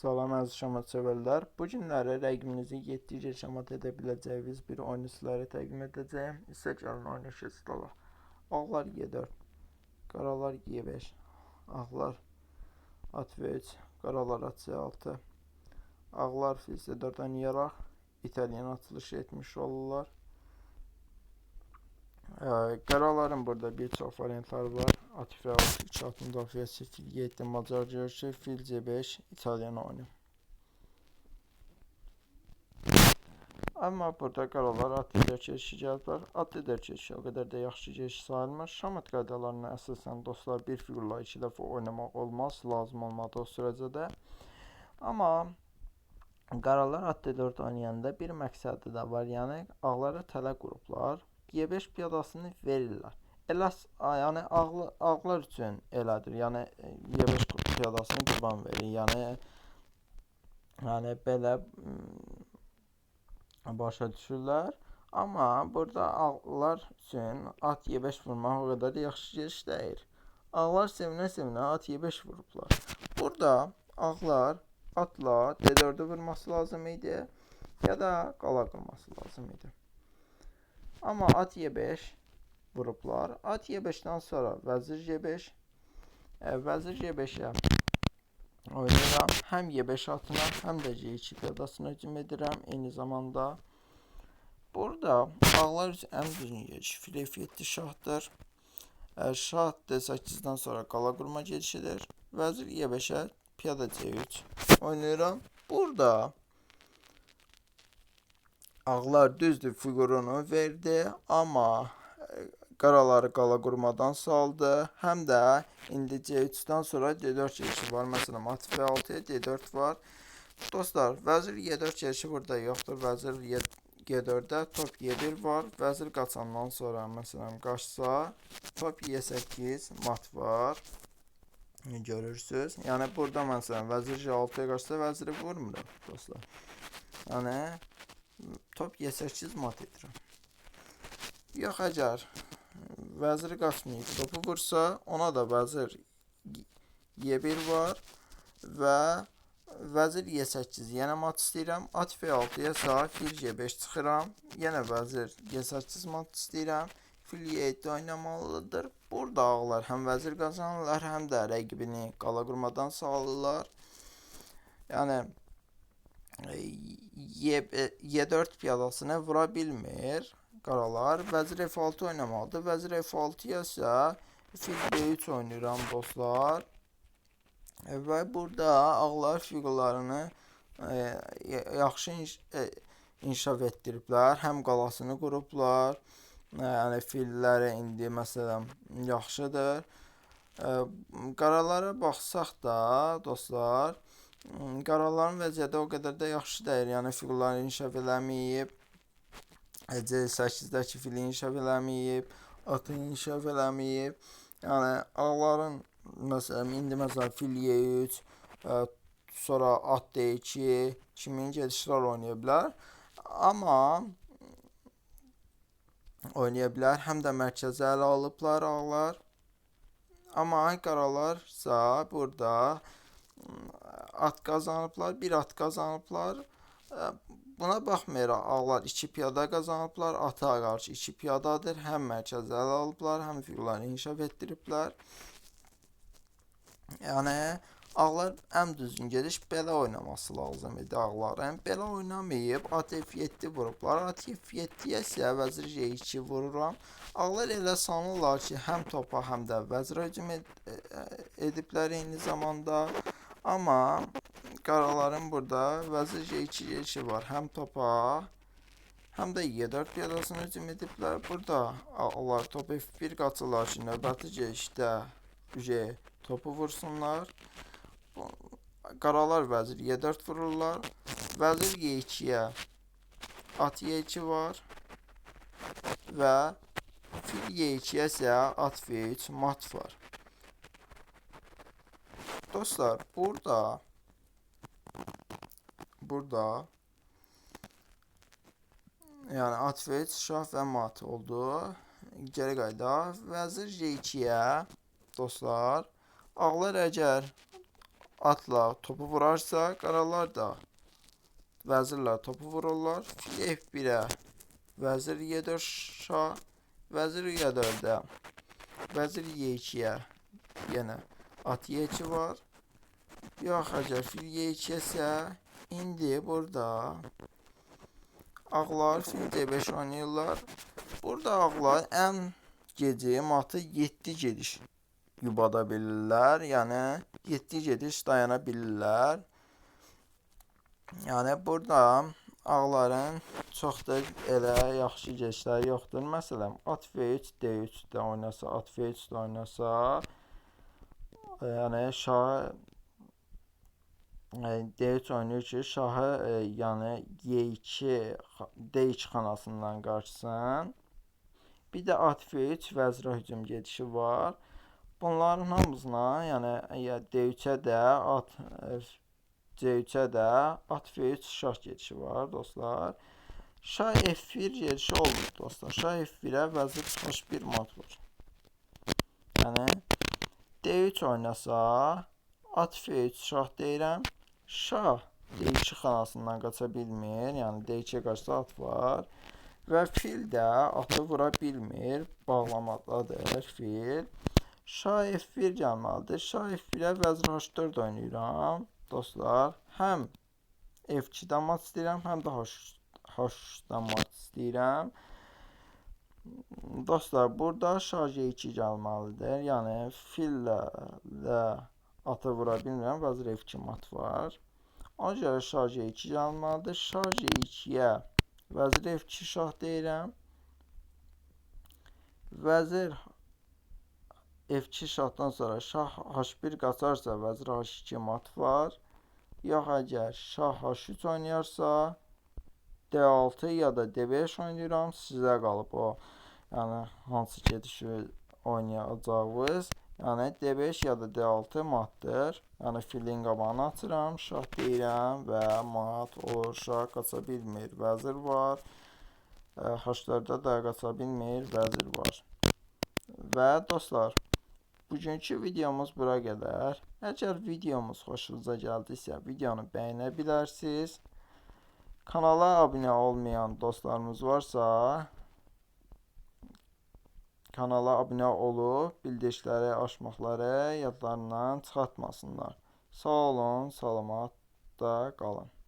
Salam əziz şamat sevərlər. Bu günləri rəqibinizi 7 gecə şamat edə biləcəyiniz bir oyunu sizlərə təqdim edəcəyim. İsə gəlin oyunu işlədək. Ağlar G4, qaralar G5, ağlar at V3, qaralar at C6, ağlar fil C4 oynayaraq İtalyan atılışı etmiş olurlar. Ee, qaraların burada bir çox variantları var. At F6, 3 at müdafiəsi, fil G7, Macar görüşü, fil C5, İtalyan oyunu. Amma burada qaralar at lider keçişi gəliblər. At lider keçişi o qədər də yaxşı keçiş sayılmır. Şamat qaydalarına əsasən dostlar bir figurla iki dəfə oynamaq olmaz, lazım olmadığı sürəcə də. Amma qaralar at D4 oynayanda bir məqsədi də var. Yəni ağlara tələ qurublar. G5 piyadasını verirlər. Elə s- a- yəni ağlı, ağlar üçün elədir. Yəni e, Y5 piyadasını qurban verir. Yəni yəni belə başa düşürlər. Amma burada ağlar üçün at Y5 vurmaq o qədər də yaxşı gediş deyil. Ağlar sevinə-sevinə at Y5 vurublar. Burada ağlar atla D4-ü vurması lazım idi ya da qala qurması lazım idi. Amma at Y5 vurublar. At Y5-dən sonra vəzir G5 e, vəzir G5-ə oynayıram. Həm Y5 atına, həm də G2 piyadasına hücum edirəm eyni zamanda. Burada ağlar üçün ən düzgün gediş fil F7 şahdır. E, şah D8-dən sonra qala qurma gedişidir. Vəzir Y5-ə piyada C3 oynayıram. Burada ağlar düzdür figurunu verdi, amma qaraları qala qurmadan saldı. Həm də indi C3-dən sonra D4 gedişi var. Məsələn, at F6-ya D4 var. Dostlar, vəzir Y4 gedişi burada yoxdur. Vəzir Y G4-də top Y1 var. Vəzir qaçandan sonra məsələn qaçsa, top Y8 mat var. Görürsüz. Yəni burada məsələn vəzir J6-ya qaçsa vəziri vurmuram dostlar. Yəni top Y8 mat edirəm. Yox əgər vəziri qaçmayıb topu vursa, ona da vəzir Y1 var və vəzir Y8 yenə mat istəyirəm. At F6-ya sağ, fil G5 çıxıram. Yenə vəzir G8 mat istəyirəm. Fil Y7 oynamalıdır. Burada ağlar həm vəzir qazanırlar, həm də rəqibini qala qurmadan salırlar. Yəni e, Y, Y4 piyadasını vura bilmir. Qaralar vəzir F6 oynamalıdır. Vəzir F6-ya isə fil B3 oynayıram dostlar. E, Və burada ağlar figurlarını e, ya- yaxşı inş, e, inkişaf etdiriblər. Həm qalasını qurublar. E, yəni filləri indi məsələn yaxşıdır. E, qaralara baxsaq da dostlar, qaraların vəziyyəti o qədər də yaxşı deyil. Yəni figurları inkişaf eləməyib. E, C8-dəki fili inkişaf eləməyib. Atı inkişaf eləməyib. Yəni ağların məsələn indi məsələn fil Y3, ə, sonra at D2 kimi gedişlər oynaya bilər. Amma oynaya bilər. Həm də mərkəzə ələ alıblar ağlar. Amma qaralarsa burada m, at qazanıblar, bir at qazanıblar. Ə, Buna baxmayaraq ağlar 2 piyada qazanıblar. Ata qarşı 2 piyadadır. Həm mərkəzə ələ alıblar, həm figurlarını inkişaf etdiriblər. Yəni ağlar ən düzgün gediş belə oynaması lazım idi ağların. Belə oynamayıb at F7 vurublar. At F7-yə isə vəzir J2 vururam. Ağlar elə sanırlar ki, həm topa, həm də vəzirə hücum ed e- e- ediblər eyni zamanda. Amma qaraların burada vəzir J2 gedişi var. Həm topa, həm də Y4 piyadasına hücum ediblər. Burada ağlar top F1 qaçırlar ki, növbəti gedişdə J topu vursunlar. Qaralar vəzir Y4 vururlar. Vəzir Y2-yə at Y2 var və fil Y2-yə isə at V3 mat var. Dostlar, burada burada. Yəni at V3 şah və mat oldu. Geri qayda vəzir J2-yə dostlar, ağlar əgər atla topu vurarsa qaralar da. Vəzirlər topu vururlar. Fil F1-ə vəzir Y4 şah, vəzir Y4-də vəzir Y2-yə yenə at Y2 var. Yox, əgər fil Y2 isə indi burada ağlar fil D5 oynayırlar. Burada ağlar ən gecə matı 7 gediş yubada bilirlər. Yəni 7 gediş dayana bilirlər. Yəni burada ağların çox da elə yaxşı gedişləri yoxdur. Məsələn, at V3, D3-də oynasa, at V3-də oynasa, e, yəni şah D3 oynayır ki, şahı e, yəni Y2, xa- D2 xanasından qaçsın. Bir də at V3 vəzirə hücum gedişi var. Bunların hamısına, yəni əgər D3-ə də at e, C3-ə də at V3 şah gedişi var dostlar. Şah F1 gedişi olmur dostlar. Şah F1-ə vəzir çıxış 1 mat var. Yəni D3 oynasa at F3 şah deyirəm. Şah D2 xanasından qaça bilmir. Yəni D2-yə qaçsa at var. Və fil də atı vura bilmir. Bağlamadadır fil. Şah F1 gəlməlidir. Şah F1-ə vəzir H4 oynayıram. Dostlar, həm F2-dən mat istəyirəm, həm də H- H3-dən mat istəyirəm. Dostlar, burada şah G2 gəlməlidir. Yəni fillə də atı vura bilmirəm, vəzir F2 mat var. Ona görə şah G2 gəlməlidir. Şah G2-yə vəzir F2 şah deyirəm. Vəzir F2 şahdan sonra şah H1 qaçarsa vəzir H2 mat var. Yox əgər şah H3 oynayarsa D6 ya da D5 oynayıram. Sizə qalıb o. Yəni hansı gedişi oynayacağınız. Yəni D5 ya da D6 matdır. Yəni filin qabağını açıram, şah deyirəm və mat olur. Şah qaça bilmir, vəzir var. E, H4-də də qaça bilmir, vəzir var. Və dostlar, bugünkü videomuz bura qədər. Əgər videomuz xoşunuza gəldisə, videonu bəyənə bilərsiniz. Kanala abunə olmayan dostlarımız varsa, kanala abunə olub bildirişləri açmaqları yadlarından çıxartmasınlar. Sağ olun, salamat da qalın.